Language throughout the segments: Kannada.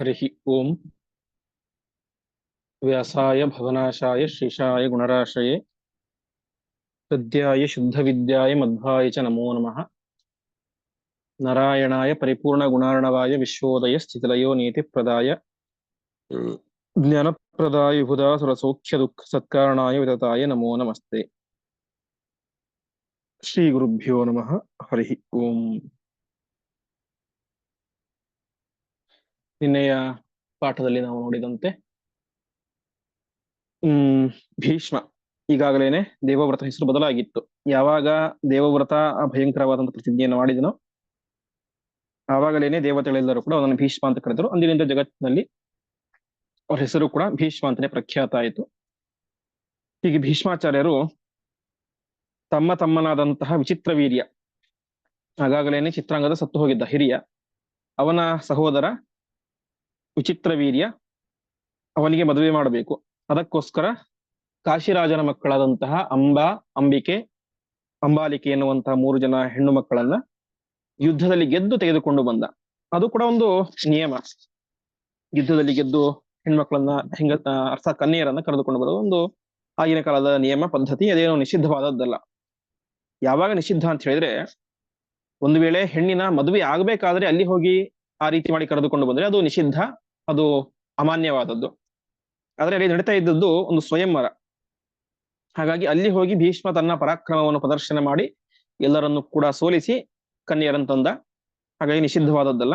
हरिः ओम् व्यासाय भवनाशाय शेषाय गुणराशये सद्याय शुद्धविद्याय मध्वाय च नमो नमः नारायणाय परिपूर्णगुणार्णवाय विश्वोदय स्थितिलयो नीतिप्रदाय ज्ञानप्रदाय विभुदा सुरसौख्यदुःखसत्कारणाय वितताय नमो नमस्ते श्रीगुरुभ्यो नमः हरिः ओम् ನಿನ್ನೆಯ ಪಾಠದಲ್ಲಿ ನಾವು ನೋಡಿದಂತೆ, ಹ್ಮ್, ಭೀಷ್ಮ ಈಗಾಗಲೇನೆ ದೇವವ್ರತ ಹೆಸರು ಬದಲಾಗಿತ್ತು. ಯಾವಾಗ ದೇವವ್ರತ ಆ ಭಯಂಕರವಾದಂತಹ ಪ್ರತಿಜ್ಞೆಯನ್ನು ಮಾಡಿದನೋ, ಆವಾಗಲೇನೆ ದೇವತೆಗಳೆಲ್ಲರೂ ಕೂಡ ಅವನನ್ನು ಭೀಷ್ಮ ಅಂತ ಕರೆದರು. ಅಂದಿನಿಂದ ಜಗತ್ತಿನಲ್ಲಿ ಅವ್ರ ಹೆಸರು ಕೂಡ ಭೀಷ್ಮ ಅಂತಾನೆ ಪ್ರಖ್ಯಾತ ಆಯಿತು. ಹೀಗೆ ಭೀಷ್ಮಾಚಾರ್ಯರು ತಮ್ಮ ತಮ್ಮನಾದಂತಹ ವಿಚಿತ್ರ ವೀರ್ಯ, ಆಗಾಗಲೇನೆ ಚಿತ್ರಾಂಗದ ಸತ್ತು ಹೋಗಿದ್ದ ಹಿರಿಯ, ಅವನ ಸಹೋದರ ವಿಚಿತ್ರ ವೀರ್ಯ ಅವನಿಗೆ ಮದುವೆ ಮಾಡಬೇಕು. ಅದಕ್ಕೋಸ್ಕರ ಕಾಶಿರಾಜನ ಮಕ್ಕಳಾದಂತಹ ಅಂಬಾ, ಅಂಬಿಕೆ, ಅಂಬಾಲಿಕೆ ಎನ್ನುವಂತಹ ಮೂರು ಜನ ಹೆಣ್ಣು ಮಕ್ಕಳನ್ನ ಯುದ್ಧದಲ್ಲಿ ಗೆದ್ದು ತೆಗೆದುಕೊಂಡು ಬಂದ. ಅದು ಕೂಡ ಒಂದು ನಿಯಮ. ಯುದ್ಧದಲ್ಲಿ ಗೆದ್ದು ಹೆಣ್ಮಕ್ಳನ್ನ ಹೆಂಗ ಅರ್ಥ ಕನ್ಯೆಯರನ್ನ ಕರೆದುಕೊಂಡು ಬರೋದು ಒಂದು ಆಗಿನ ಕಾಲದ ನಿಯಮ, ಪದ್ಧತಿ, ಅದೇನು ನಿಷಿದ್ಧವಾದದ್ದಲ್ಲ. ಯಾವಾಗ ನಿಷಿದ್ಧ ಅಂತ ಹೇಳಿದ್ರೆ ಒಂದು ವೇಳೆ ಹೆಣ್ಣಿನ ಮದುವೆ ಆಗ್ಬೇಕಾದ್ರೆ ಅಲ್ಲಿ ಹೋಗಿ ಆ ರೀತಿ ಮಾಡಿ ಕರೆದುಕೊಂಡು ಬಂದ್ರೆ ಅದು ನಿಷಿದ್ಧ. ಅದು ಅಮಾನ್ಯವಾದದ್ದು. ಆದ್ರೆ ಅಲ್ಲಿ ನಡೀತಾ ಇದ್ದದ್ದು ಒಂದು ಸ್ವಯಂವರ. ಹಾಗಾಗಿ ಅಲ್ಲಿ ಹೋಗಿ ಭೀಷ್ಮ ತನ್ನ ಪರಾಕ್ರಮವನ್ನು ಪ್ರದರ್ಶನ ಮಾಡಿ ಎಲ್ಲರನ್ನು ಕೂಡ ಸೋಲಿಸಿ ಕನ್ಯರನ್ನು ತಂದ. ಹಾಗಾಗಿ ನಿಷಿದ್ಧವಾದದ್ದಲ್ಲ.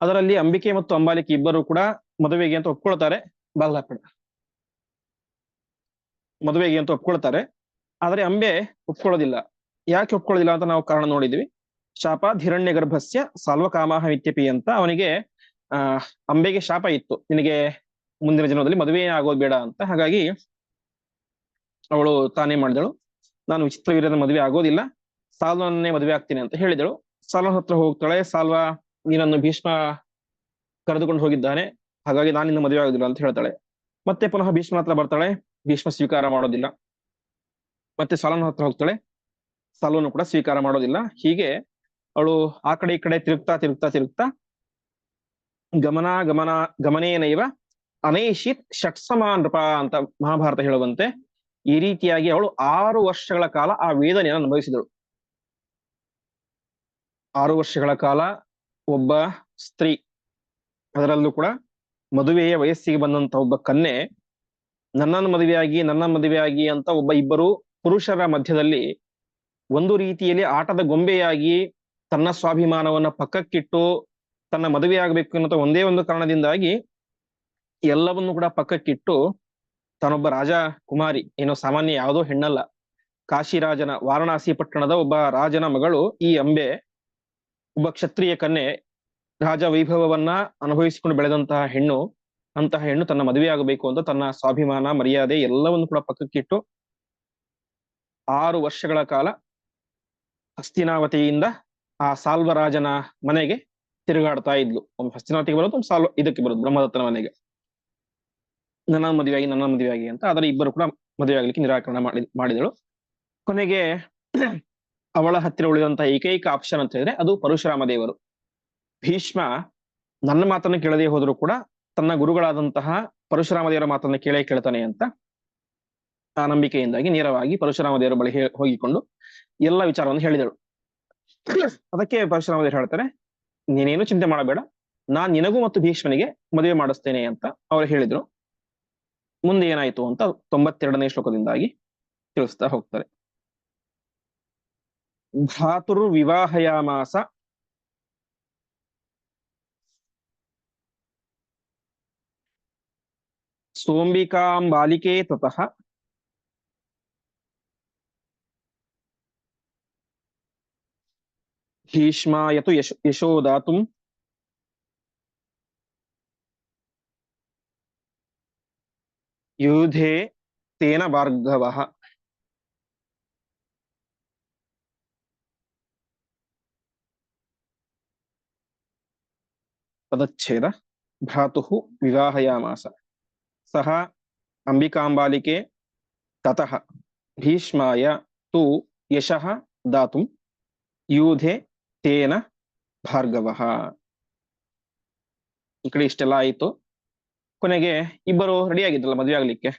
ಅದರಲ್ಲಿ ಅಂಬಿಕೆ ಮತ್ತು ಅಂಬಾಲಿಕೆ ಇಬ್ಬರು ಕೂಡ ಮದುವೆಗೆ ಅಂತ ಒಪ್ಕೊಳ್ತಾರೆ. ಬಾಲ್ದಾಪಡ ಮದುವೆಗೆ ಅಂತ ಒಪ್ಕೊಳ್ತಾರೆ. ಆದರೆ ಅಂಬೆ ಒಪ್ಕೊಳ್ಳೋದಿಲ್ಲ. ಯಾಕೆ ಒಪ್ಕೊಳ್ಳೋದಿಲ್ಲ ಅಂತ ನಾವು ಕಾರಣ ನೋಡಿದ್ವಿ. ಶಾಪ ಧಿರಣ್ಯ ಗರ್ಭಸ್ಯ ಸಾಲ್ವಕಾಮಾಹ ಮಿತ್ಯಪಿ ಅಂತ ಅವನಿಗೆ ಆ, ಅಂಬೆಗೆ ಶಾಪ ಇತ್ತು. ನಿನಗೆ ಮುಂದಿನ ಜನ್ಮದಲ್ಲಿ ಮದುವೆ ಆಗೋದು ಬೇಡ ಅಂತ. ಹಾಗಾಗಿ ಅವಳು ತಾನೇ ಮಾಡಿದಳು. ನಾನು ವಿಚಿತ್ರ ವೀರ್ಯದ ಮದುವೆ ಆಗೋದಿಲ್ಲ. ಸಾಲ್ವನನ್ನೇ ಮದುವೆ ಆಗ್ತೀನಿ ಅಂತ ಹೇಳಿದಳು. ಸಾಲ್ವ ಹತ್ರ ಹೋಗ್ತಾಳೆ. ಸಾಲ್ವ ನೀನನ್ನು ಭೀಷ್ಮ ಕರೆದುಕೊಂಡು ಹೋಗಿದ್ದಾನೆ. ಹಾಗಾಗಿ ನಾನಿನ್ನು ಮದುವೆ ಆಗೋದಿಲ್ಲ ಅಂತ ಹೇಳ್ತಾಳೆ. ಮತ್ತೆ ಪುನಃ ಭೀಷ್ಮನ ಹತ್ರ ಬರ್ತಾಳೆ. ಭೀಷ್ಮ ಸ್ವೀಕಾರ ಮಾಡೋದಿಲ್ಲ. ಮತ್ತೆ ಸಾಲನ ಹತ್ರ ಹೋಗ್ತಾಳೆ. ಸಾಲವನ್ನು ಕೂಡ ಸ್ವೀಕಾರ ಮಾಡೋದಿಲ್ಲ. ಹೀಗೆ ಅವಳು ಆ ಕಡೆ ಈ ಕಡೆ ತಿರುಗ್ತಾ ತಿರುಗ್ತಾ ತಿರುಗ್ತಾ ಗಮನ ಗಮನ, ಗಮನೇನೈವ? ಅನೈಷಿತ್ ಷಟ್ಸಮಾನ್ ನೃಪ ಅಂತ ಮಹಾಭಾರತ ಹೇಳುವಂತೆ ಈ ರೀತಿಯಾಗಿ ಅವಳು ಆರು ವರ್ಷಗಳ ಕಾಲ ಆ ವೇದನೆಯನ್ನು ಅನುಭವಿಸಿದಳು. ಆರು ವರ್ಷಗಳ ಕಾಲ ಒಬ್ಬ ಸ್ತ್ರೀ, ಅದರಲ್ಲೂ ಕೂಡ ಮದುವೆಯ ವಯಸ್ಸಿಗೆ ಬಂದಂತ ಒಬ್ಬ ಕನ್ಯೆ, ನನ್ನನ್ನು ಮದುವೆಯಾಗಿ, ನನ್ನ ಮದುವೆಯಾಗಿ ಅಂತ ಒಬ್ಬ ಇಬ್ಬರು ಪುರುಷರ ಮಧ್ಯದಲ್ಲಿ ಒಂದು ರೀತಿಯಲ್ಲಿ ಆಟದ ಗೊಂಬೆಯಾಗಿ ತನ್ನ ಸ್ವಾಭಿಮಾನವನ್ನ ಪಕ್ಕಕ್ಕಿಟ್ಟು ತನ್ನ ಮದುವೆ ಆಗಬೇಕು ಅನ್ನೋ ಒಂದೇ ಒಂದು ಕಾರಣದಿಂದಾಗಿ ಎಲ್ಲವನ್ನು ಕೂಡ ಪಕ್ಕಕ್ಕಿಟ್ಟು ತಾನೊಬ್ಬ ರಾಜ ಕುಮಾರಿ, ಏನೋ ಸಾಮಾನ್ಯ ಯಾವುದೋ ಹೆಣ್ಣಲ್ಲ. ಕಾಶಿರಾಜನ ವಾರಣಾಸಿ ಪಟ್ಟಣದ ಒಬ್ಬ ರಾಜನ ಮಗಳು ಈ ಅಂಬೆ ಒಬ್ಬ ಕ್ಷತ್ರಿಯ ಕನ್ಯೆ ರಾಜ ವೈಭವವನ್ನ ಅನುಭವಿಸಿಕೊಂಡು ಬೆಳೆದಂತಹ ಹೆಣ್ಣು, ಅಂತಹ ಹೆಣ್ಣು ತನ್ನ ಮದುವೆ ಆಗಬೇಕು ಅಂತ ತನ್ನ ಸ್ವಾಭಿಮಾನ, ಮರ್ಯಾದೆ ಎಲ್ಲವನ್ನು ಕೂಡ ಪಕ್ಕಕ್ಕಿಟ್ಟು ಆರು ವರ್ಷಗಳ ಕಾಲ ಹಸ್ತಿನಾವತಿಯಿಂದ ಆ ಸಾಲ್ವರಾಜನ ಮನೆಗೆ ತಿರುಗಾಡ್ತಾ ಇದ್ಲು. ಒಮ್ಮೆ ಹಸ್ತಿನಾಥಿಗೆ ಬರೋದು ಒಂದು ಸಾಲು ಇದಕ್ಕೆ ಬರೋದು, ಬ್ರಹ್ಮದತ್ತನ ಮನೆಗೆ. ನನ್ನ ಮದುವೆಯಾಗಿ ನನ್ನ ಮದುವೆಯಾಗಿ ಅಂತ ಅದರ ಇಬ್ಬರು ಕೂಡ ಮದುವೆ ಆಗ್ಲಿಕ್ಕೆ ನಿರಾಕರಣ ಮಾಡಿ, ಮಾಡಿದಳು. ಕೊನೆಗೆ ಅವಳ ಹತ್ತಿರ ಉಳಿದಂತಹ ಏಕೈಕ ಆಪ್ಷನ್ ಅಂತ ಹೇಳಿದ್ರೆ ಅದು ಪರಶುರಾಮ ದೇವರು. ಭೀಷ್ಮ ನನ್ನ ಮಾತನ್ನು ಕೇಳದೆ ಹೋದ್ರು ಕೂಡ ತನ್ನ ಗುರುಗಳಾದಂತಹ ಪರಶುರಾಮ ದೇವರ ಮಾತನ್ನ ಕೇಳೇ ಕೇಳ್ತಾನೆ ಅಂತ ಆ ನಂಬಿಕೆಯಿಂದಾಗಿ ನೇರವಾಗಿ ಪರಶುರಾಮ ದೇವರ ಬಳಿ ಹೋಗಿಕೊಂಡು ಎಲ್ಲ ವಿಚಾರವನ್ನು ಹೇಳಿದಳು. ಅದಕ್ಕೆ ಪರಶುರಾಮ ದೇವರು ಹೇಳ್ತಾರೆ ನೀನೇನು ಚಿಂತೆ ಮಾಡಬೇಡ. ನಾನ್ ನಿನಗೂ ಮತ್ತು ಭೀಷ್ಮನಿಗೆ ಮದುವೆ ಮಾಡಿಸ್ತೇನೆ ಅಂತ ಅವ್ರು ಹೇಳಿದ್ರು. ಮುಂದೆ ಏನಾಯ್ತು ಅಂತ ತೊಂಬತ್ತೆರಡನೇ ಶ್ಲೋಕದಿಂದಾಗಿ ತಿಳಿಸ್ತಾ ಹೋಗ್ತಾರೆ. ಭ್ರಾತುರ್ ವಿವಾಹಯಾಮಾಸ. ಸೋಂಬಿಕಾಂಬಾಲಿಕೆ ತತಃ ಭೀಷ್ಮಾಯತು ಯಶ್ ಯಶೋದಾತುಂ ಯೂಧೆ ತೇನ ಭಾರ್ಗವಃ ಪದಚ್ಛೇದ ಭ್ರಾತುಃ ವಿವಾಹಯಾಮಾಸ ಸಹ ಅಂಬಿಕಾಂಬಾಲಿಕೆ ತತಃ ಭೀಷ್ಮಾಯ ತು ಯಶಃ ದಾತುಂ ಯೂಧೆ ತೇನ ಭಾರ್ಗವ. ಈ ಕಡೆ ಇಷ್ಟೆಲ್ಲ ಆಯಿತು. ಕೊನೆಗೆ ಇಬ್ಬರು ರೆಡಿ ಆಗಿದ್ರಲ್ಲ ಮದುವೆ ಆಗ್ಲಿಕ್ಕೆ.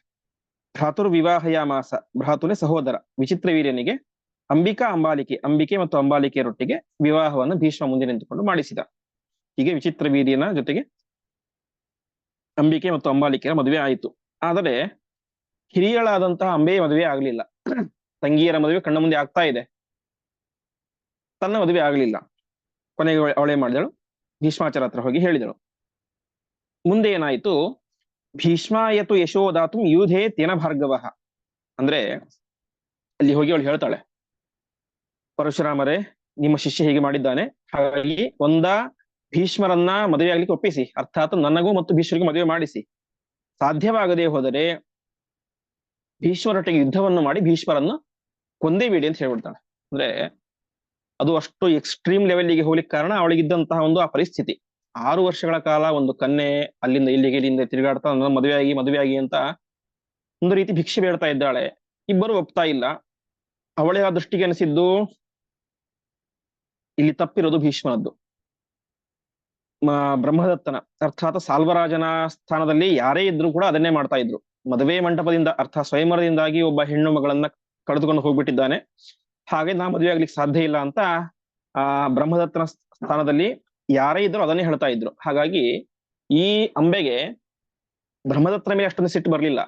ಭ್ರಾತುರ್ ವಿವಾಹಯ ಮಾಸ. ಭ್ರಾತುನೇ ಸಹೋದರ, ವಿಚಿತ್ರ ವೀರ್ಯನಿಗೆ ಅಂಬಿಕಾ ಅಂಬಾಲಿಕೆ, ಅಂಬಿಕೆ ಮತ್ತು ಅಂಬಾಲಿಕೆಯರೊಟ್ಟಿಗೆ ವಿವಾಹವನ್ನು ಭೀಷ್ಮ ಮುಂದೆ ನಿಂತುಕೊಂಡು ಮಾಡಿಸಿದ. ಹೀಗೆ ವಿಚಿತ್ರ ವೀರ್ಯನ ಜೊತೆಗೆ ಅಂಬಿಕೆ ಮತ್ತು ಅಂಬಾಲಿಕೆಯ ಮದುವೆ ಆಯಿತು. ಆದರೆ ಹಿರಿಯಳಾದಂತಹ ಅಂಬೆಯ ಮದುವೆ ಆಗ್ಲಿಲ್ಲ. ತಂಗಿಯರ ಮದುವೆ ಕಣ್ಣ ಮುಂದೆ ಆಗ್ತಾ ಇದೆ. ತನ್ನ ಮದುವೆ ಆಗಲಿಲ್ಲ. ಕೊನೆಗೆ ಅವಳೆ- ಮಾಡಿದಳು. ಭೀಷ್ಮಾಚಾರ ಹತ್ರ ಹೋಗಿ ಹೇಳಿದಳು. ಮುಂದೆ ಏನಾಯ್ತು? ಭೀಷ್ಮಾಯತು ಯಶೋದಾತು ಯೂಧೇ ತೇನ ಭಾರ್ಗವ. ಅಂದ್ರೆ ಅಲ್ಲಿ ಹೋಗಿ ಅವಳು ಹೇಳ್ತಾಳೆ. ಪರಶುರಾಮರೇ, ನಿಮ್ಮ ಶಿಷ್ಯ ಹೀಗೆ ಮಾಡಿದ್ದಾನೆ. ಹಾಗಾಗಿ ಒಂದ ಭೀಷ್ಮರನ್ನ ಮದುವೆ ಆಗ್ಲಿಕ್ಕೆ ಒಪ್ಪಿಸಿ. ಅರ್ಥಾತ್ ನನಗೂ ಮತ್ತು ಭೀಷ್ಮರಿಗೂ ಮದುವೆ ಮಾಡಿಸಿ. ಸಾಧ್ಯವಾಗದೆ ಹೋದರೆ ಭೀಷ್ಮರೊಟ್ಟಿಗೆ ಯುದ್ಧವನ್ನು ಮಾಡಿ ಭೀಷ್ಮರನ್ನು ಕೊಂದೇ ಬಿಡಿ ಅಂತ ಹೇಳ್ಬಿಡ್ತಾಳೆ. ಅಂದ್ರೆ ಅದು ಅಷ್ಟು ಎಕ್ಸ್ಟ್ರೀಮ್ ಲೆವೆಲ್ಗೆ ಹೋಗ್ಲಿಕ್ಕೆ ಕಾರಣ ಅವಳಿಗಿದ್ದಂತಹ ಒಂದು ಆ ಪರಿಸ್ಥಿತಿ. ಆರು ವರ್ಷಗಳ ಕಾಲ ಒಂದು ಕನ್ನೆ ಅಲ್ಲಿಂದ ಇಲ್ಲಿಗೆ ಇಲ್ಲಿಂದ ತಿರುಗಾಡ್ತಾ ನನ್ನ ಮದುವೆ ಆಗಿ ಮದುವೆ ಆಗಿ ಅಂತ ಒಂದು ರೀತಿ ಭಿಕ್ಷೆ ಬೇಡ್ತಾ ಇದ್ದಾಳೆ. ಇಬ್ಬರು ಒಪ್ತಾ ಇಲ್ಲ. ಅವಳೇ ಆ ದೃಷ್ಟಿಗೆ ಅನಿಸಿದ್ದು, ಇಲ್ಲಿ ತಪ್ಪಿರೋದು ಭೀಷ್ಮನದ್ದು. ಬ್ರಹ್ಮದತ್ತನ, ಅರ್ಥಾತ್ ಸಾಲ್ವರಾಜನ ಸ್ಥಾನದಲ್ಲಿ ಯಾರೇ ಇದ್ರು ಕೂಡ ಅದನ್ನೇ ಮಾಡ್ತಾ ಇದ್ರು. ಮದುವೆ ಮಂಟಪದಿಂದ ಅರ್ಥ ಸ್ವಯಂವರದಿಂದಾಗಿ ಒಬ್ಬ ಹೆಣ್ಣು ಮಗಳನ್ನ ಕಳೆದುಕೊಂಡು ಹೋಗ್ಬಿಟ್ಟಿದ್ದಾನೆ. ಹಾಗೆ ನಾ ಮದುವೆ ಆಗ್ಲಿಕ್ಕೆ ಸಾಧ್ಯ ಇಲ್ಲ ಅಂತ, ಆ, ಬ್ರಹ್ಮದತ್ತನ ಸ್ಥಾನದಲ್ಲಿ ಯಾರೇ ಇದ್ರು ಅದನ್ನೇ ಹೇಳ್ತಾ ಇದ್ರು. ಹಾಗಾಗಿ ಈ ಅಂಬೆಗೆ ಬ್ರಹ್ಮದತ್ತನ ಮೇಲೆ ಅಷ್ಟೊಂದು ಸಿಟ್ಟು ಬರಲಿಲ್ಲ.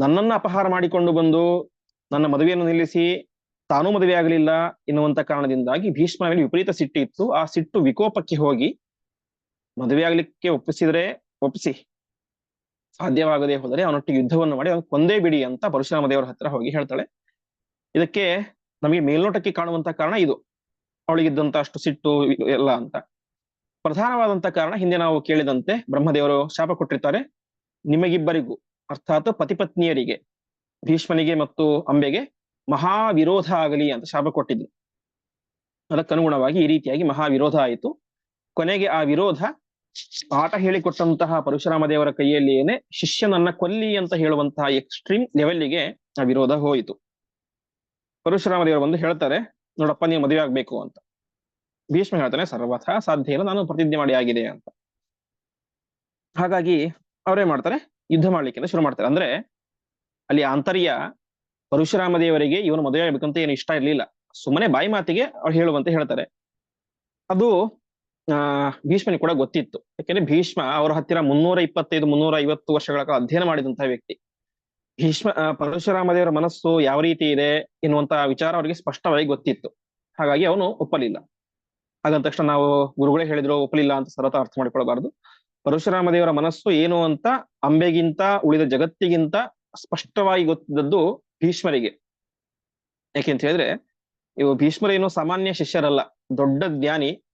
ನನ್ನನ್ನ ಅಪಹಾರ ಮಾಡಿಕೊಂಡು ಬಂದು ನನ್ನ ಮದುವೆಯನ್ನು ನಿಲ್ಲಿಸಿ ತಾನೂ ಮದುವೆ ಆಗಲಿಲ್ಲ ಎನ್ನುವಂತ ಕಾರಣದಿಂದಾಗಿ ಭೀಷ್ಮ ಮೇಲೆ ವಿಪರೀತ ಸಿಟ್ಟು ಇತ್ತು. ಆ ಸಿಟ್ಟು ವಿಕೋಪಕ್ಕೆ ಹೋಗಿ ಮದುವೆ ಆಗ್ಲಿಕ್ಕೆ ಒಪ್ಪಿಸಿದ್ರೆ ಒಪ್ಪಿಸಿ. ಸಾಧ್ಯವಾಗದೆ ಹೋದರೆ ಅವನೊಟ್ಟಿಗೆ ಯುದ್ಧವನ್ನು ಮಾಡಿ ಅವನು ಕೊಂದೇ ಬಿಡಿ ಅಂತ ಪರಶುರಾಮ ದೇವರ ಹತ್ರ ಹೋಗಿ ಹೇಳ್ತಾಳೆ. ಇದಕ್ಕೆ ನಮಗೆ ಮೇಲ್ನೋಟಕ್ಕೆ ಕಾಣುವಂತ ಕಾರಣ ಇದು. ಅವಳಿಗಿದ್ದಂತ ಅಷ್ಟು ಸಿಟ್ಟು ಎಲ್ಲ ಅಂತ. ಪ್ರಧಾನವಾದಂತ ಕಾರಣ ಹಿಂದೆ ನಾವು ಕೇಳಿದಂತೆ ಬ್ರಹ್ಮದೇವರು ಶಾಪ ಕೊಟ್ಟಿರ್ತಾರೆ. ನಿಮಗಿಬ್ಬರಿಗೂ, ಅರ್ಥಾತ್ ಪತಿಪತ್ನಿಯರಿಗೆ, ಭೀಷ್ಮನಿಗೆ ಮತ್ತು ಅಂಬೆಗೆ ಮಹಾ ವಿರೋಧ ಆಗಲಿ ಅಂತ ಶಾಪ ಕೊಟ್ಟಿದ್ರು ಅದಕ್ಕನುಗುಣವಾಗಿ ಈ ರೀತಿಯಾಗಿ ಮಹಾ ವಿರೋಧ ಆಯಿತು. ಕೊನೆಗೆ ಆ ವಿರೋಧ ಪಾಠ ಹೇಳಿಕೊಟ್ಟಂತಹ ಪರಶುರಾಮ ದೇವರ ಕೈಯಲ್ಲಿಯೇನೆ ಶಿಷ್ಯನನ್ನ ಕೊಲ್ಲಿ ಅಂತ ಹೇಳುವಂತಹ ಎಕ್ಸ್ಟ್ರೀಮ್ ಲೆವೆಲ್ಗೆ ಆ ವಿರೋಧ ಹೋಯಿತು. ಪರಶುರಾಮ ದೇವರು ಬಂದು ಹೇಳ್ತಾರೆ, ನೋಡಪ್ಪ ನೀವು ಮದುವೆ ಆಗ್ಬೇಕು ಅಂತ. ಭೀಷ್ಮ ಹೇಳ್ತಾನೆ ಸರ್ವಥ ಸಾಧ್ಯ ಇಲ್ಲ ನಾನು ಪ್ರತಿಜ್ಞೆ ಮಾಡಿ ಆಗಿದೆ ಅಂತ. ಹಾಗಾಗಿ ಅವರೇ ಮಾಡ್ತಾರೆ, ಯುದ್ಧ ಮಾಡ್ಲಿಕ್ಕೆ ಶುರು ಮಾಡ್ತಾರೆ. ಅಂದ್ರೆ ಅಲ್ಲಿ ಆಂತರ್ಯ ಪರಶುರಾಮ ದೇವರಿಗೆ ಇವನು ಮದುವೆ ಆಗ್ಬೇಕಂತ ಏನು ಇಷ್ಟ ಇರ್ಲಿಲ್ಲ. ಸುಮ್ಮನೆ ಬಾಯಿ ಮಾತಿಗೆ ಅವ್ರು ಹೇಳುವಂತ ಹೇಳ್ತಾರೆ. ಅದು, ಆ, ಭೀಷ್ಮನಿಗೆ ಕೂಡ ಗೊತ್ತಿತ್ತು. ಯಾಕೆಂದ್ರೆ ಭೀಷ್ಮ ಅವರ ಹತ್ತಿರ ಮುನ್ನೂರ ಇಪ್ಪತ್ತೈದು, ಮುನ್ನೂರ ಐವತ್ತು ವರ್ಷಗಳ ಕಾಲ ಅಧ್ಯಯನ ಮಾಡಿದಂತಹ ವ್ಯಕ್ತಿ. ಭೀಷ್ಮ ಪರಶುರಾಮ ದೇವರ ಮನಸ್ಸು ಯಾವ ರೀತಿ ಇದೆ ಎನ್ನುವಂತಹ ವಿಚಾರ ಅವರಿಗೆ ಸ್ಪಷ್ಟವಾಗಿ ಗೊತ್ತಿತ್ತು. ಹಾಗಾಗಿ ಅವನು ಒಪ್ಪಲಿಲ್ಲ. ಹಾಗಂದ ತಕ್ಷಣ ನಾವು ಗುರುಗಳೇ ಹೇಳಿದ್ರು ಒಪ್ಪಲಿಲ್ಲ ಅಂತ ಸರತ ಅರ್ಥ ಮಾಡಿಕೊಳ್ಳಬಾರದು. ಪರಶುರಾಮ ದೇವರ ಮನಸ್ಸು ಏನು ಅಂತ ಅಂಬೆಗಿಂತ ಉಳಿದ ಜಗತ್ತಿಗಿಂತ ಸ್ಪಷ್ಟವಾಗಿ ಗೊತ್ತಿದ್ದದ್ದು ಭೀಷ್ಮರಿಗೆ. ಯಾಕೆಂತ ಹೇಳಿದ್ರೆ, ಇವು ಭೀಷ್ಮರೇನು ಸಾಮಾನ್ಯ ಶಿಷ್ಯರಲ್ಲ, ದೊಡ್ಡ ಜ್ಞಾನಿ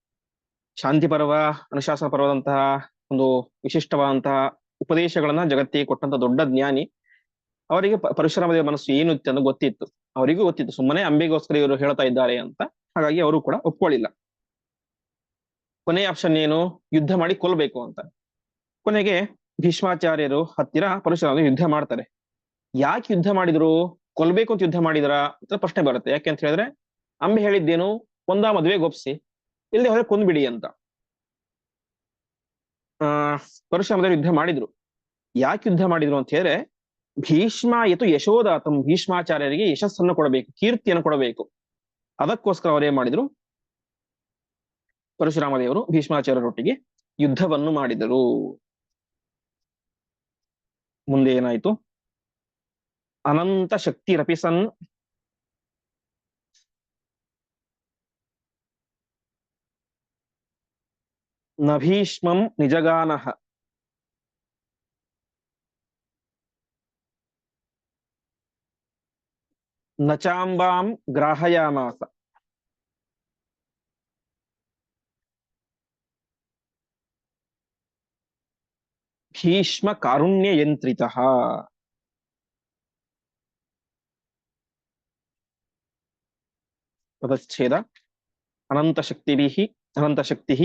ಶಾಂತಿ ಪರ್ವ ಅನುಶಾಸನ ಪರ್ವದಂತಹ ಒಂದು ವಿಶಿಷ್ಟವಾದಂತಹ ಉಪದೇಶಗಳನ್ನ ಜಗತ್ತಿಗೆ ಕೊಟ್ಟಂತ ದೊಡ್ಡ ಜ್ಞಾನಿ. ಅವರಿಗೆ ಪರಶುರಾಮ ಮನಸ್ಸು ಏನು ಇತ್ತು ಅಂತ ಗೊತ್ತಿತ್ತು. ಅವರಿಗೂ ಗೊತ್ತಿತ್ತು. ಸುಮ್ಮನೆ ಅಂಬೆಗೋಸ್ಕರ ಇವರು ಹೇಳ್ತಾ ಇದ್ದಾರೆ ಅಂತ. ಹಾಗಾಗಿ ಅವರು ಕೂಡ ಒಪ್ಕೊಳ್ಳಿಲ್ಲ. ಕೊನೆಯ ಆಪ್ಷನ್ ಏನು? ಯುದ್ಧ ಮಾಡಿ ಕೊಲ್ಬೇಕು ಅಂತ. ಕೊನೆಗೆ ಭೀಷ್ಮಾಚಾರ್ಯರು ಹತ್ತಿರ ಪರಶುರಾಮ ಯುದ್ಧ ಮಾಡ್ತಾರೆ. ಯಾಕೆ ಯುದ್ಧ ಮಾಡಿದ್ರು? ಕೊಲ್ಬೇಕು ಅಂತ ಯುದ್ಧ ಮಾಡಿದ್ರ? ಅಂತ ಪ್ರಶ್ನೆ ಬರುತ್ತೆ. ಯಾಕೆ ಅಂತ ಹೇಳಿದ್ರೆ, ಅಂಬೆ ಹೇಳಿದ್ದೇನು? ಒಂದ ಮದುವೆ ಗೊಪ್ಸಿ. ಇಲ್ಲದೆ ಹೋದ್ರೆ ಕೊಂದ್ಬಿಡಿ ಅಂತ. ಆ ಪರಶುರಾಮದೇವರು ಯುದ್ಧ ಮಾಡಿದ್ರು. ಯಾಕೆ ಯುದ್ಧ ಮಾಡಿದ್ರು ಅಂತ ಹೇಳಿದ್ರೆ ಭೀಷ್ಮ ಎತು ಯಶೋದಾತಂ ಭೀಷ್ಮಾಚಾರ್ಯರಿಗೆ ಯಶಸ್ಸನ್ನು ಕೊಡಬೇಕು, ಕೀರ್ತಿಯನ್ನು ಕೊಡಬೇಕು. ಅದಕ್ಕೋಸ್ಕರ ಅವರೇ ಮಾಡಿದ್ರು? ಪರಶುರಾಮ ದೇವರು ಭೀಷ್ಮಾಚಾರ್ಯರೊಟ್ಟಿಗೆ ಯುದ್ಧವನ್ನು ಮಾಡಿದರು. ಮುಂದೆ ಏನಾಯ್ತು? ಅನಂತ ಶಕ್ತಿ ರಪಿಸನ್. ನ ಭೀಷ್ಮಂ ನಿಜಗಾನಃ ನ ಚಾಂಬಾಂ ಗ್ರಾಹಯಾಮಾಸ ಭೀಷ್ಮ ಕಾರುಣ್ಯಯಂತ್ರಿತಃ ಪದಚ್ಛೇದ ಅನಂತಶಕ್ತಿಭಿಃ ಅನಂತಶಕ್ತಿಃ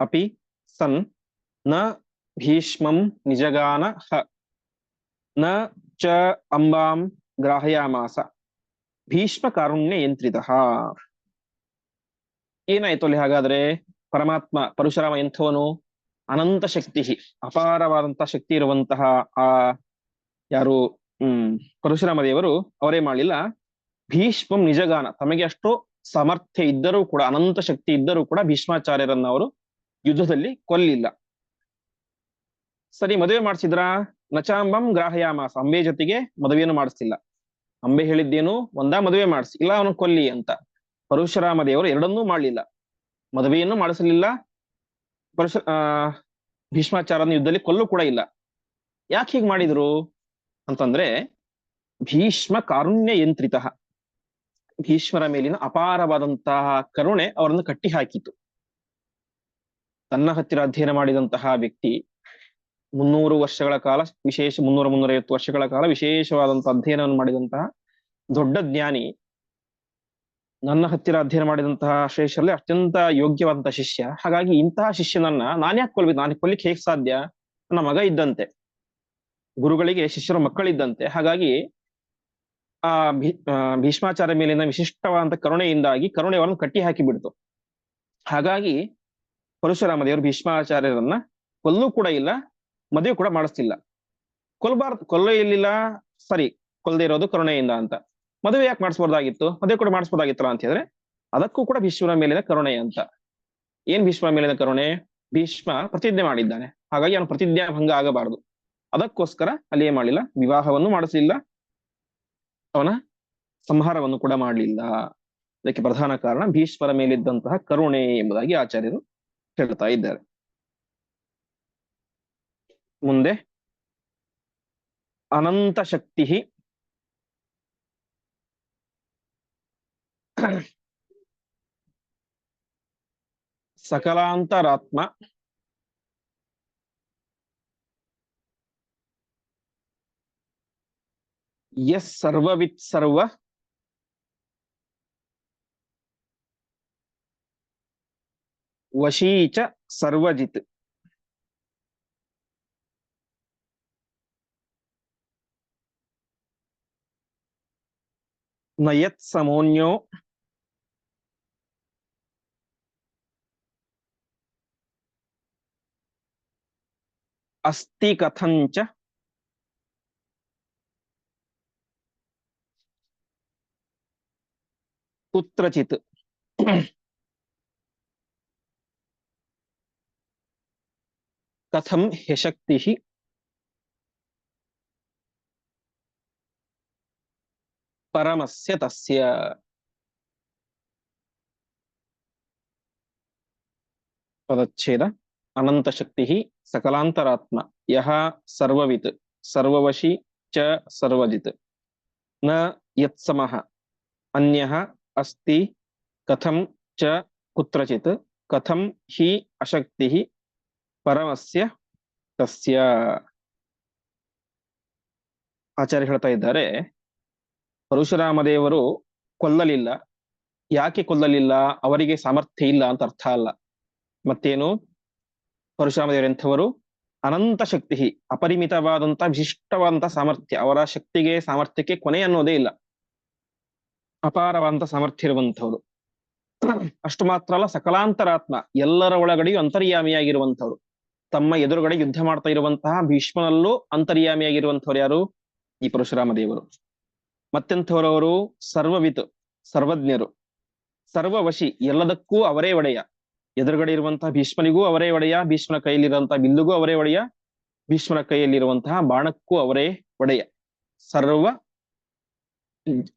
ಅಪಿ ಸನ್ನ ಭೀಷ್ಮಂ ನಿಜಗಾನಃ ನ ಚ ಅಂಬಾಂ ಗ್ರಾಹಯಾಮಾಸ ಕಾರುಣ್ಯ ಯಂತ್ರಿತ. ಏನಾಯ್ತು ಅಲ್ಲಿ ಹಾಗಾದ್ರೆ? ಪರಮಾತ್ಮ, ಪರಶುರಾಮ ಎಂಥವನು? ಅನಂತ ಶಕ್ತಿ ಅಪಾರವಾದಂತಹ ಶಕ್ತಿ ಇರುವಂತಹ ಆ ಯಾರು? ಹ್ಮ್, ಪರಶುರಾಮ ದೇವರು ಅವರೇ ಮಾಡಲಿಲ್ಲ. ಭೀಷ್ಮಂ ನಿಜಗಾನ, ತಮಗೆ ಅಷ್ಟು ಸಮರ್ಥ್ಯ ಇದ್ದರೂ ಕೂಡ, ಅನಂತ ಶಕ್ತಿ ಇದ್ದರೂ ಕೂಡ ಭೀಷ್ಮಾಚಾರ್ಯರನ್ನ ಅವರು ಯುದ್ಧದಲ್ಲಿ ಕೊಲ್ಲಿಲ್ಲ. ಸರಿ, ಮದುವೆ ಮಾಡಿಸಿದ್ರ? ನಚಾಂಬಂ ಗ್ರಾಹಯಾಮಾಸ, ಅಂಬೆ ಜೊತೆಗೆ ಮದುವೆಯನ್ನು ಮಾಡಿಸ್ತಿಲ್ಲ ಅಂಬೆ ಹೇಳಿದ್ದೇನು, ಒಂದ ಮದುವೆ ಮಾಡಿಸಿ, ಇಲ್ಲ ಅವನು ಕೊಲ್ಲಿ ಅಂತ. ಪರಶುರಾಮ ದೇವರು ಎರಡನ್ನೂ ಮಾಡಲಿಲ್ಲ. ಮದುವೆಯನ್ನು ಮಾಡಿಸಲಿಲ್ಲ. ಪರಶು ಆ, ಭೀಷ್ಮಾಚಾರನ ಯುದ್ಧದಲ್ಲಿ ಕೊಲ್ಲು ಕೂಡ ಇಲ್ಲ. ಯಾಕೆ ಹೀಗೆ ಮಾಡಿದ್ರು? ಅಂತಂದ್ರೆ ಭೀಷ್ಮ ಕಾರುಣ್ಯ ಯಂತ್ರಿತ. ಭೀಷ್ಮರ ಮೇಲಿನ ಅಪಾರವಾದಂತಹ ಕರುಣೆ ಅವರನ್ನು ಕಟ್ಟಿ ಹಾಕಿತು ತನ್ನ ಹತ್ತಿರ ಅಧ್ಯಯನ ಮಾಡಿದಂತಹ ವ್ಯಕ್ತಿ ಮುನ್ನೂರು ವರ್ಷಗಳ ಕಾಲ, ವಿಶೇಷ ಮುನ್ನೂರ ಮುನ್ನೂರೈವತ್ತು ವರ್ಷಗಳ ಕಾಲ ವಿಶೇಷವಾದಂತಹ ಅಧ್ಯಯನವನ್ನು ಮಾಡಿದಂತಹ ದೊಡ್ಡ ಜ್ಞಾನಿ, ನನ್ನ ಹತ್ತಿರ ಅಧ್ಯಯನ ಮಾಡಿದಂತಹ ಶ್ರೇಷ್ಠರಲ್ಲಿ ಅತ್ಯಂತ ಯೋಗ್ಯವಾದಂತಹ ಶಿಷ್ಯ. ಹಾಗಾಗಿ ಇಂತಹ ಶಿಷ್ಯನನ್ನ ನಾನ್ಯಾಕೆ ಕೊಲ್ಬೇಕು ನಾನು ಕೊಲ್ಲಿಕ್ಕೆ ಹೇಗೆ ಸಾಧ್ಯ? ನನ್ನ ಮಗ ಇದ್ದಂತೆ. ಗುರುಗಳಿಗೆ, ಶಿಷ್ಯರ ಮಕ್ಕಳಿದ್ದಂತೆ. ಹಾಗಾಗಿ ಆ ಭೀಷ್ಮಾಚಾರ್ಯ ಮೇಲಿನ ವಿಶಿಷ್ಟವಾದಂತ ಕರುಣೆಯಿಂದಾಗಿ ಕರುಣೆ ಅವರನ್ನು ಕಟ್ಟಿ ಹಾಕಿ ಬಿಡ್ತು ಹಾಗಾಗಿ ಪರಶುರಾಮ ದೇವರು ಭೀಷ್ಮಾಚಾರ್ಯರನ್ನ ಕೊಲ್ಲೂ ಕೂಡ ಇಲ್ಲ ಮದುವೆ ಕೂಡ ಮಾಡಿಸ್ತಿಲ್ಲ. ಕೊಲ್ಬಾರ್ದು ಕೊಲ್ಲ ಇಲ್ಲಿಲ್ಲ ಸರಿ ಕೊಲ್ಲದೇ ಇರೋದು ಕರುಣೆಯಿಂದ ಅಂತ. ಮದುವೆ ಯಾಕೆ ಮಾಡಿಸ್ಬೋದಾಗಿತ್ತು? ಮದುವೆ ಕೂಡ ಮಾಡಿಸ್ಬೋದಾಗಿತ್ತಲ್ಲ ಅಂತ ಹೇಳಿದ್ರೆ, ಅದಕ್ಕೂ ಕೂಡ ಭೀಷ್ಮನ ಮೇಲಿನ ಕರುಣೆ ಅಂತ. ಏನ್ ಭೀಷ್ಮರ ಮೇಲಿನ ಕರುಣೆ? ಭೀಷ್ಮ ಪ್ರತಿಜ್ಞೆ ಮಾಡಿದ್ದಾನೆ. ಹಾಗಾಗಿ ಅವನು ಪ್ರತಿಜ್ಞಾ ಭಂಗ ಆಗಬಾರದು. ಅದಕ್ಕೋಸ್ಕರ ಅಲ್ಲಿ ಏನ್ ಮಾಡಲಿಲ್ಲ. ವಿವಾಹವನ್ನು ಮಾಡಿಸಲಿಲ್ಲ. ಅವನ ಸಂಹಾರವನ್ನು ಕೂಡ ಮಾಡಲಿಲ್ಲ. ಇದಕ್ಕೆ ಪ್ರಧಾನ ಕಾರಣ ಭೀಷ್ಮರ ಮೇಲಿದ್ದಂತಹ ಕರುಣೆ ಎಂಬುದಾಗಿ ಆಚಾರ್ಯರು ಹೇಳ್ತಾ ಇದ್ದಾರೆ. ಮುಂದೆ ಅನಂತ ಶಕ್ತಿ. ಸಕಲಾಂತರಾತ್ಮ. ಯಸ್ ಸರ್ವವಿತ್ ಸರ್ವ. ವಶೀಚ ಸರ್ವಜಿತ್. ನಯತ್ ಸಮೋನ್ಯೋ ಅಸ್ತಿ ಕಥಂಚ ಕುತ್ರಚಿತ್ ಕಥಂ ಹ್ಯಶಕ್ತಿ ಪರಮಸ್ಯ ತಸ್ಯ ಪದಚ್ಛೇದ ಅನಂತ ಶಕ್ತಿ ಸಕಲಾಂತರಾತ್ಮ ಯಹ ಸರ್ವವಿತ್ ಸರ್ವವಶಿ ಚ ಸರ್ವಜಿತ್ನ ಯತ್ಸಮಃ ಅನ್ಯಃ ಅಸ್ತಿ ಕಥಂ ಚ ಕುತ್ರಚಿತ್ ಕಥಂ ಹಿ ಅಶಕ್ತಿ ಪರಮಸ್ಯ ತಸ್ಯ ಆಚಾರ್ಯ ಹೇಳ್ತಾ ಇದ್ದಾರೆ ಪರಶುರಾಮ ದೇವರು ಕೊಲ್ಲಲಿಲ್ಲ. ಯಾಕೆ ಕೊಲ್ಲಲಿಲ್ಲ? ಅವರಿಗೆ ಸಾಮರ್ಥ್ಯ ಇಲ್ಲ ಅಂತ ಅರ್ಥ ಅಲ್ಲ. ಮತ್ತೇನು? ಪರಶುರಾಮ ದೇವರು ಎಂಥವರು ಅನಂತ ಶಕ್ತಿ ಅಪರಿಮಿತವಾದಂತ ವಿಶಿಷ್ಟವಾದಂತ ಸಾಮರ್ಥ್ಯ, ಅವರ ಶಕ್ತಿಗೆ ಸಾಮರ್ಥ್ಯಕ್ಕೆ ಕೊನೆ ಅನ್ನೋದೇ ಇಲ್ಲ. ಅಪಾರವಾದಂತ ಸಾಮರ್ಥ್ಯ ಇರುವಂತವ್ರು ಅಷ್ಟು ಮಾತ್ರ ಅಲ್ಲ, ಸಕಲಾಂತರಾತ್ಮ, ಎಲ್ಲರ ಒಳಗಡೆಯೂ ಅಂತರ್ಯಾಮಿಯಾಗಿರುವಂತವ್ರು ತಮ್ಮ ಎದುರುಗಡೆ ಯುದ್ಧ ಮಾಡ್ತಾ ಇರುವಂತಹ ಭೀಷ್ಮನಲ್ಲೂ ಅಂತರ್ಯಾಮಿಯಾಗಿರುವಂತವ್ರು ಯಾರು? ಈ ಪರಶುರಾಮ ದೇವರು ಮತ್ತೆಂಥವರವರು ಸರ್ವವಿತ್, ಸರ್ವಜ್ಞರು. ಸರ್ವವಶಿ, ಎಲ್ಲದಕ್ಕೂ ಅವರೇ ಒಡೆಯ. ಎದುರುಗಡೆ ಇರುವಂತಹ ಭೀಷ್ಮನಿಗೂ ಅವರೇ ಒಡೆಯ, ಭೀಷ್ಮನ ಕೈಯಲ್ಲಿರುವಂತಹ ಬಿಲ್ಲುಗೂ ಅವರೇ ಒಡೆಯ, ಭೀಷ್ಮನ ಕೈಯಲ್ಲಿರುವಂತಹ ಬಾಣಕ್ಕೂ ಅವರೇ ಒಡೆಯ. ಸರ್ವ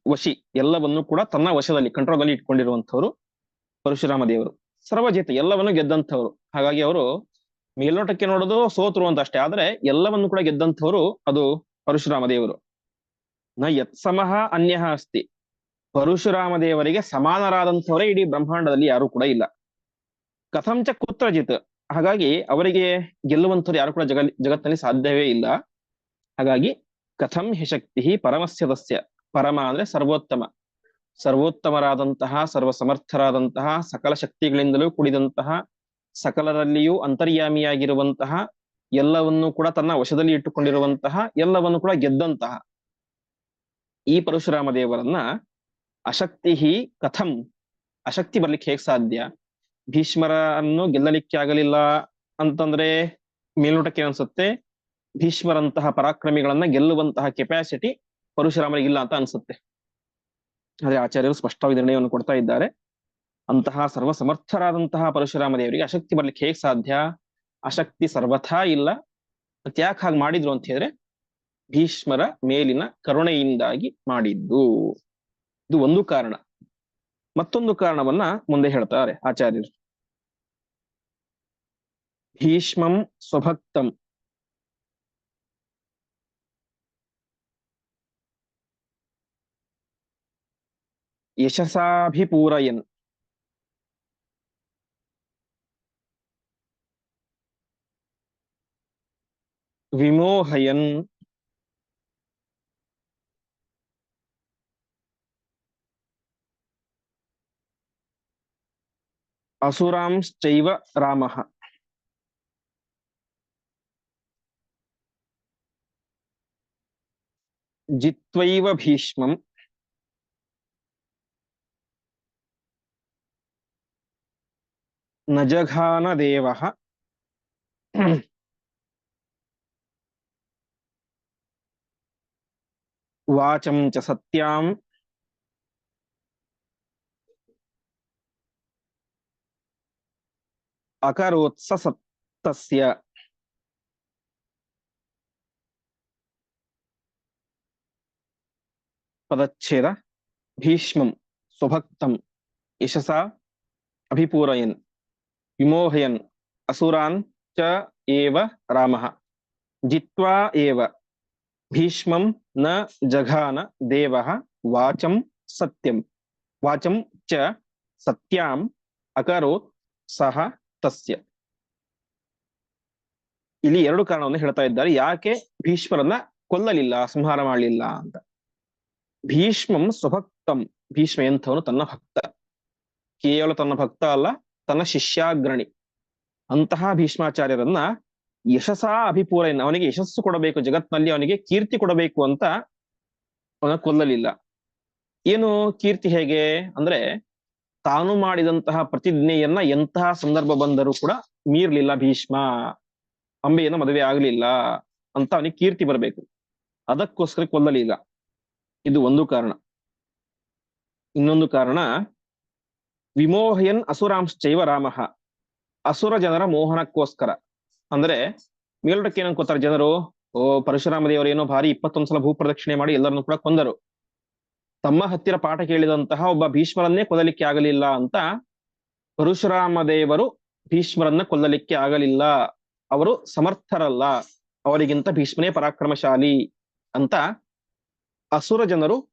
ವಶಿ ಎಲ್ಲವನ್ನು ಕೂಡ ತನ್ನ ವಶದಲ್ಲಿ ಕಂಟ್ರೋಲ್ ಅಲ್ಲಿ ಇಟ್ಕೊಂಡಿರುವಂತವರು ಪರಶುರಾಮ ದೇವರು ಸರ್ವಜೇತ, ಎಲ್ಲವನ್ನು ಗೆದ್ದಂಥವ್ರು. ಹಾಗಾಗಿ ಅವರು ಮೇಲ್ನೋಟಕ್ಕೆ ನೋಡೋದು ಸೋತರು ಅಂತ ಅಷ್ಟೇ. ಆದ್ರೆ ಎಲ್ಲವನ್ನು ಕೂಡ ಗೆದ್ದಂಥವ್ರು ಅದು ಪರಶುರಾಮ ದೇವರು ನ ಯತ್ಸಮಃ ಅನ್ಯಃ ಅಸ್ತಿ. ಪರಶುರಾಮ ದೇವರಿಗೆ ಸಮಾನರಾದಂಥವರೇ ಇಡೀ ಬ್ರಹ್ಮಾಂಡದಲ್ಲಿ ಯಾರು ಕೂಡ ಇಲ್ಲ. ಕಥಂಚ ಕುತ್ರಜಿತ್. ಹಾಗಾಗಿ ಅವರಿಗೆ ಗೆಲ್ಲುವಂಥವ್ರು ಯಾರು ಕೂಡ ಜಗ ಜಗತ್ತಿನಲ್ಲಿ ಸಾಧ್ಯವೇ ಇಲ್ಲ. ಹಾಗಾಗಿ ಕಥಂ ಶಕ್ತಿ ಪರಮಸ್ಯ ದಸ್ಯ ಪರಮ ಅಂದ್ರೆ ಸರ್ವೋತ್ತಮ. ಸರ್ವೋತ್ತಮರಾದಂತಹ ಸರ್ವ ಸಮರ್ಥರಾದಂತಹ ಸಕಲ ಶಕ್ತಿಗಳಿಂದಲೂ ಕೂಡಿದಂತಹ, ಸಕಲರಲ್ಲಿಯೂ ಅಂತರ್ಯಾಮಿಯಾಗಿರುವಂತಹ, ಎಲ್ಲವನ್ನೂ ಕೂಡ ತನ್ನ ವಶದಲ್ಲಿ ಇಟ್ಟುಕೊಂಡಿರುವಂತಹ, ಎಲ್ಲವನ್ನು ಕೂಡ ಗೆದ್ದಂತಹ. ಈ ಪರಶುರಾಮ ದೇವರನ್ನ ಅಶಕ್ತಿ ಕಥಂ, ಅಶಕ್ತಿ ಬರ್ಲಿಕ್ಕೆ ಹೇಗ್ ಸಾಧ್ಯ? ಭೀಷ್ಮರನ್ನು ಗೆಲ್ಲಲಿಕ್ಕೆ ಆಗಲಿಲ್ಲ ಅಂತಂದ್ರೆ ಮೇಲ್ನೋಟಕ್ಕೆ ಅನ್ಸುತ್ತೆ. ಭೀಷ್ಮರಂತಹ ಪರಾಕ್ರಮಿಗಳನ್ನ ಗೆಲ್ಲುವಂತಹ ಕೆಪಾಸಿಟಿ ಪರಶುರಾಮರಿಗೆ ಇಲ್ಲ ಅಂತ ಅನ್ಸುತ್ತೆ. ಆದ್ರೆ ಆಚಾರ್ಯರು ಸ್ಪಷ್ಟವಾದ ನಿರ್ಣಯವನ್ನು ಕೊಡ್ತಾ ಇದ್ದಾರೆ. ಅಂತಹ ಸರ್ವ ಸಮರ್ಥರಾದಂತಹ ಪರಶುರಾಮ ದೇವರಿಗೆ ಅಶಕ್ತಿ ಬರ್ಲಿಕ್ಕೆ ಹೇಗ್ ಸಾಧ್ಯ? ಅಶಕ್ತಿ ಸರ್ವಥಾ ಇಲ್ಲ. ಮತ್ತೆ ಯಾಕೆ ಹಾಗೆ ಮಾಡಿದ್ರು ಅಂತ ಹೇಳಿದ್ರೆ ಭೀಷ್ಮರ ಮೇಲಿನ ಕರುಣೆಯಿಂದಾಗಿ ಮಾಡಿದ್ದು. ಇದು ಒಂದು ಕಾರಣ. ಮತ್ತೊಂದು ಕಾರಣವನ್ನ ಮುಂದೆ ಹೇಳ್ತಾರೆ ಆಚಾರ್ಯರು. ಭೀಷ್ಮಂ ಸ್ವಭಕ್ತಂ. ಯಶಸಾಭಿಪೂರಯನ್. ವಿಮೋಹಯನ್. ಅಸುರಾಂಶ್ಚೈವ ರಾಮಃ ಜಿತ್ವೈವ ಭೀಷ್ಮಂ ನ ಜಘಾನ ದೇವಃ ವಾಚಂ ಚ अकरोत्सप्तस्य पदच्छेद भीष्मं स्वभक्तं यशसा अभिपूरयन्, विमोहयन्, असुरान् च एव रामः। जित्वा एव भीष्मं न जघान देवः वाचं सत्यं। वाचं च सत्याम् अकरोत् सः ತಸ್ಯ ಇಲ್ಲಿ ಎರಡು ಕಾರಣವನ್ನು ಹೇಳ್ತಾ ಇದ್ದಾರೆ. ಯಾಕೆ ಭೀಷ್ಮರನ್ನ ಕೊಲ್ಲಲಿಲ್ಲ, ಸಂಹಾರ ಮಾಡಲಿಲ್ಲ ಅಂತ? ಭೀಷ್ಮಂ ಸ್ವಭಕ್ತಂ. ಭೀಷ್ಮ ಎಂಥವನು ತನ್ನ ಭಕ್ತ. ಕೇವಲ ತನ್ನ ಭಕ್ತ ಅಲ್ಲ, ತನ್ನ ಶಿಷ್ಯಾಗ್ರಣಿ. ಅಂತಹ ಭೀಷ್ಮಾಚಾರ್ಯರನ್ನ ಯಶಸ ಅಭಿಪೂರೈನ ಅವನಿಗೆ ಯಶಸ್ಸು ಕೊಡಬೇಕು ಜಗತ್ನಲ್ಲಿ ಅವನಿಗೆ ಕೀರ್ತಿ ಕೊಡಬೇಕು ಅಂತ ಅವನ ಕೊಲ್ಲಲಿಲ್ಲ. ಏನು ಕೀರ್ತಿ ಹೇಗೆ? ಅಂದ್ರೆ ತಾನು ಮಾಡಿದಂತಹ ಪ್ರತಿಜ್ಞೆಯನ್ನ ಎಂತಹ ಸಂದರ್ಭ ಬಂದರೂ ಕೂಡ ಮೀರ್ಲಿಲ್ಲ ಭೀಷ್ಮ, ಅಂಬೆಯನ್ನ ಮದುವೆ ಆಗ್ಲಿಲ್ಲ ಅಂತ ಅವನಿಗೆ ಕೀರ್ತಿ ಬರಬೇಕು. ಅದಕ್ಕೋಸ್ಕರ ಕೊಲ್ಲಲಿಲ್ಲ ಇದು ಒಂದು ಕಾರಣ. ಇನ್ನೊಂದು ಕಾರಣ, ವಿಮೋಹಯನ್ ಅಸುರಾಂಶ್ಚೈವ ರಾಮಃ. ಅಸುರ ಜನರ ಮೋಹನಕ್ಕೋಸ್ಕರ. ಅಂದ್ರೆ ಮೇಲ್ಟಕ್ಕೆ ಏನಂತ ಜನರು? ಓ, ಪರಶುರಾಮ ದೇವರು ಏನೋ ಭಾರಿ ಇಪ್ಪತ್ತೊಂದು ಸಲ ಭೂಪ್ರದಕ್ಷಿಣೆ ಮಾಡಿ ಎಲ್ಲರನ್ನು ಕೂಡ ಕೊಂದರು. ತಮ್ಮ ಹತ್ತಿರ ಪಾಠ ಕೇಳಿದಂತಹ ಒಬ್ಬ ಭೀಷ್ಮರನ್ನೇ ಕೊಲ್ಲಲಿಕ್ಕೆ ಆಗಲಿಲ್ಲ ಅಂತ ಪರಶುರಾಮ ದೇವರು ಭೀಷ್ಮರನ್ನ ಕೊಲ್ಲಲಿಕ್ಕೆ ಆಗಲಿಲ್ಲ. ಅವರು ಸಮರ್ಥರಲ್ಲ. ಅವರಿಗಿಂತ ಭೀಷ್ಮನೇ ಪರಾಕ್ರಮಶಾಲಿ ಅಂತ ಅಸುರ ಜನರು,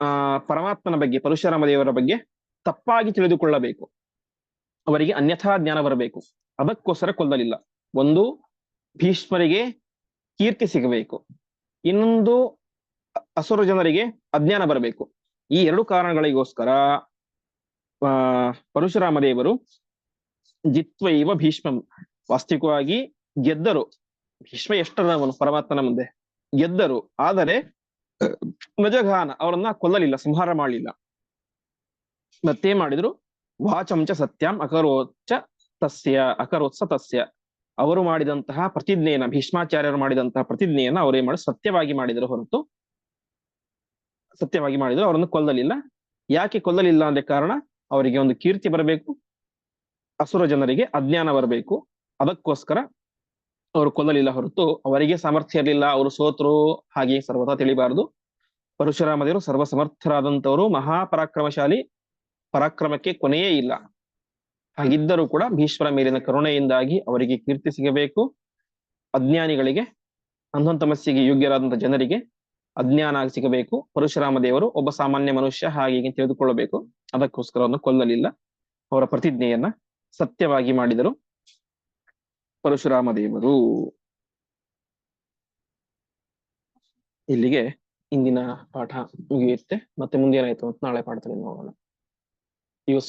ಆ, ಪರಮಾತ್ಮನ ಬಗ್ಗೆ, ಪರಶುರಾಮ ದೇವರ ಬಗ್ಗೆ ತಪ್ಪಾಗಿ ತಿಳಿದುಕೊಳ್ಳಬೇಕು. ಅವರಿಗೆ ಅನ್ಯಥಾ ಜ್ಞಾನ ಬರಬೇಕು. ಅದಕ್ಕೋಸ್ಕರ ಕೊಲ್ಲಲಿಲ್ಲ. ಒಂದು ಭೀಷ್ಮರಿಗೆ ಕೀರ್ತಿ ಸಿಗಬೇಕು. ಇನ್ನೊಂದು ಅಸುರ ಜನರಿಗೆ ಅಜ್ಞಾನ ಬರಬೇಕು. ಈ ಎರಡು ಕಾರಣಗಳಿಗೋಸ್ಕರ, ಆ, ಪರಶುರಾಮ ದೇವರು ಜಿತ್ವೈವ ಭೀಷ್ಮಂ. ವಾಸ್ತವಿಕವಾಗಿ ಗೆದ್ದರು. ಭೀಷ್ಮ ಎಷ್ಟರವನು ಪರಮಾತ್ಮನ ಮುಂದೆ? ಗೆದ್ದರು. ಆದರೆ, ನಜಘಾನ ಅವರನ್ನ ಕೊಲ್ಲಲಿಲ್ಲ, ಸಂಹಾರ ಮಾಡಲಿಲ್ಲ. ಮತ್ತೇ ಮಾಡಿದ್ರು? ವಾಚಂಚ ಸತ್ಯಂ ಅಕರೋಚ ತಸ್ಯ, ಅಕರೋತ್ಸ ತಸ್ಯ. ಅವರು ಮಾಡಿದಂತಹ ಪ್ರತಿಜ್ಞೆಯನ್ನ, ಭೀಷ್ಮಾಚಾರ್ಯರು ಮಾಡಿದಂತಹ ಪ್ರತಿಜ್ಞೆಯನ್ನ ಅವರೇ ಮಾಡಿ ಸತ್ಯವಾಗಿ ಮಾಡಿದರು ಹೊರತು ಸತ್ಯವಾಗಿ ಮಾಡಿದ್ರು, ಅವರನ್ನು ಕೊಲ್ಲಲಿಲ್ಲ. ಯಾಕೆ ಕೊಲ್ಲಲಿಲ್ಲ ಅಂದ್ರೆ ಕಾರಣ, ಅವರಿಗೆ ಒಂದು ಕೀರ್ತಿ ಬರಬೇಕು, ಅಸುರ ಜನರಿಗೆ ಅಜ್ಞಾನ ಬರಬೇಕು. ಅದಕ್ಕೋಸ್ಕರ ಅವರು ಕೊಲ್ಲಲಿಲ್ಲ ಹೊರತು ಅವರಿಗೆ ಸಾಮರ್ಥ್ಯ ಇರಲಿಲ್ಲ. ಅವರು ಸೋತರು, ಹಾಗೆ ಸರ್ವತಾ ತಿಳಿಬಾರದು. ಪರಶುರಾಮ ದೇವರು ಸರ್ವ ಸಮರ್ಥರಾದಂತವರು ಮಹಾಪರಾಕ್ರಮಶಾಲಿ, ಪರಾಕ್ರಮಕ್ಕೆ ಕೊನೆಯೇ ಇಲ್ಲ. ಹಾಗಿದ್ದರೂ ಕೂಡ ಭೀಷ್ಮರ ಮೇಲಿನ ಕರುಣೆಯಿಂದಾಗಿ ಅವರಿಗೆ ಕೀರ್ತಿ ಸಿಗಬೇಕು. ಅಜ್ಞಾನಿಗಳಿಗೆ, ಅಂಧಂತಮಸ್ಸಿಗೆ ಯೋಗ್ಯರಾದಂತಹ ಜನರಿಗೆ ಅಜ್ಞಾನ ಸಿಗಬೇಕು. ಪರಶುರಾಮ ದೇವರು ಒಬ್ಬ ಸಾಮಾನ್ಯ ಮನುಷ್ಯ, ಹಾಗೆ ತಿಳಿದುಕೊಳ್ಳಬೇಕು. ಅದಕ್ಕೋಸ್ಕರ ಅವನು ಕೊಲ್ಲಲಿಲ್ಲ. ಅವರ ಪ್ರತಿಜ್ಞೆಯನ್ನ ಸತ್ಯವಾಗಿ ಮಾಡಿದರು. ಪರಶುರಾಮ ದೇವರು. ಇಲ್ಲಿಗೆ ಇಂದಿನ ಪಾಠ ಮುಗಿಯುತ್ತೆ. ಮತ್ತೆ ಮುಂದೇನಾಯ್ತು ಅಂತ ನಾಳೆ ಪಾಠದಲ್ಲಿ ನೋಡೋಣ. ಇವತ್ತು